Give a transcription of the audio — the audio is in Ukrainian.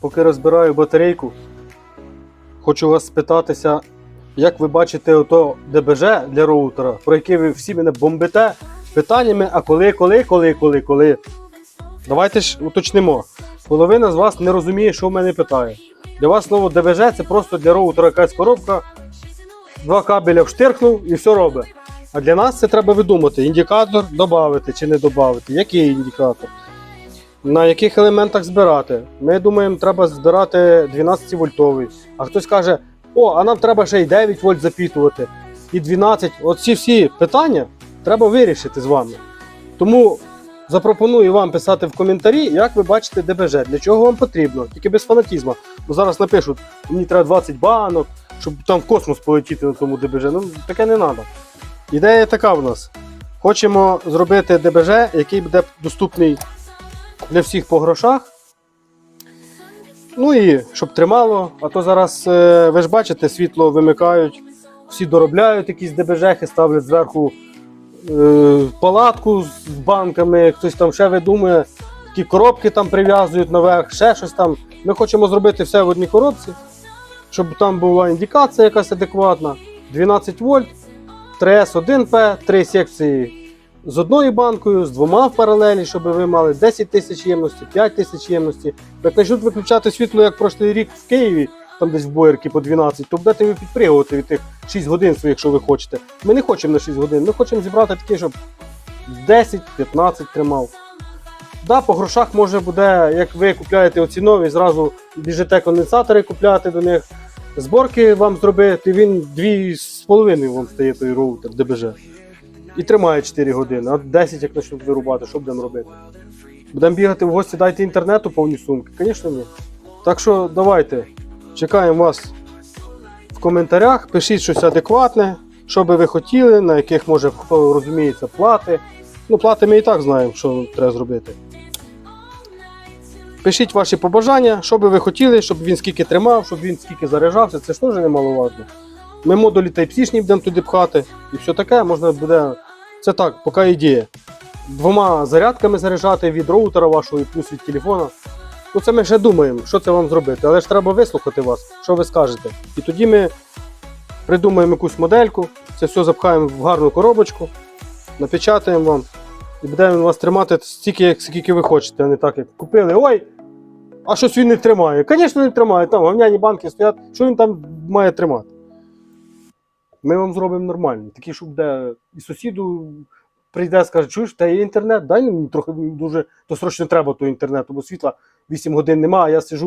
поки розбираю батарейку, хочу вас спитатися, як ви бачите ото ДБЖ для роутера, про яке ви всі мене бомбите питаннями, а коли, коли, коли, коли, коли. Давайте ж уточнимо. Половина з вас не розуміє, що в мене питає. Для вас слово ДБЖ це просто для роутера якась коробка, два кабеля вштиркнув і все робить. А для нас це треба видумати. Індикатор додати чи не додати. Який індикатор? На яких елементах збирати? Ми думаємо, треба збирати 12 вольтовий. А хтось каже, о, а нам треба ще й 9 вольт запітувати, і 12. Оці всі питання треба вирішити з вами. Тому запропоную вам писати в коментарі, як ви бачите ДБЖ, для чого вам потрібно, тільки без фанатізму. Бо зараз напишуть, мені треба 20 банок, щоб там в космос полетіти на тому ДБЖ. Ну, таке не треба. Ідея така в нас. Хочемо зробити ДБЖ, який буде доступний для всіх по грошах. Ну і щоб тримало, а то зараз, е, ви ж бачите, світло вимикають, всі доробляють якісь ДБЖхи, ставлять зверху е, палатку з банками, хтось там ще видумує, такі коробки там прив'язують наверх, ще щось там. Ми хочемо зробити все в одній коробці, щоб там була індикація якась адекватна. 12 вольт, 3С1П, три секції з одною банкою, з двома в паралелі, щоб ви мали 10 тисяч ємності, 5 тисяч ємності. Як почнуть виключати світло, як прошлий рік в Києві, там десь в боярки по 12, то будете ви підпригувати від тих 6 годин своїх, якщо ви хочете. Ми не хочемо на 6 годин, ми хочемо зібрати такі, щоб 10-15 тримав. Да, по грошах може буде, як ви купляєте оці нові, зразу біжите конденсатори купляти до них. Зборки вам зробити, він 2,5 вам стає той роутер ДБЖ. І тримає 4 години, а 10 як почнуть вирубати, що будемо робити? Будемо бігати в гості, дайте інтернету повні сумки? Звісно, ні. Так що давайте, чекаємо вас в коментарях, пишіть щось адекватне, що би ви хотіли, на яких може хто розуміється плати. Ну, плати ми і так знаємо, що треба зробити. Пишіть ваші побажання, що би ви хотіли, щоб він скільки тримав, щоб він скільки заряджався, це ж теж немаловажно. Ми модулі Type-C будемо туди пхати і все таке можна буде. Це так, поки ідея. Двома зарядками заряджати від роутера вашого і плюс від телефона. Ну це ми ще думаємо, що це вам зробити. Але ж треба вислухати вас, що ви скажете. І тоді ми придумаємо якусь модельку, це все запхаємо в гарну коробочку, напечатаємо вам. І буде він вас тримати стільки, скільки ви хочете, а не так, як купили. Ой! А щось він не тримає. Звісно, не тримає. Там говняні банки стоять. Що він там має тримати? Ми вам зробимо нормальний, такий, щоб де і сусіду прийде, скаже, чуєш, та є інтернет, дай мені трохи дуже то срочно треба того інтернету, бо світла 8 годин немає, а я сижу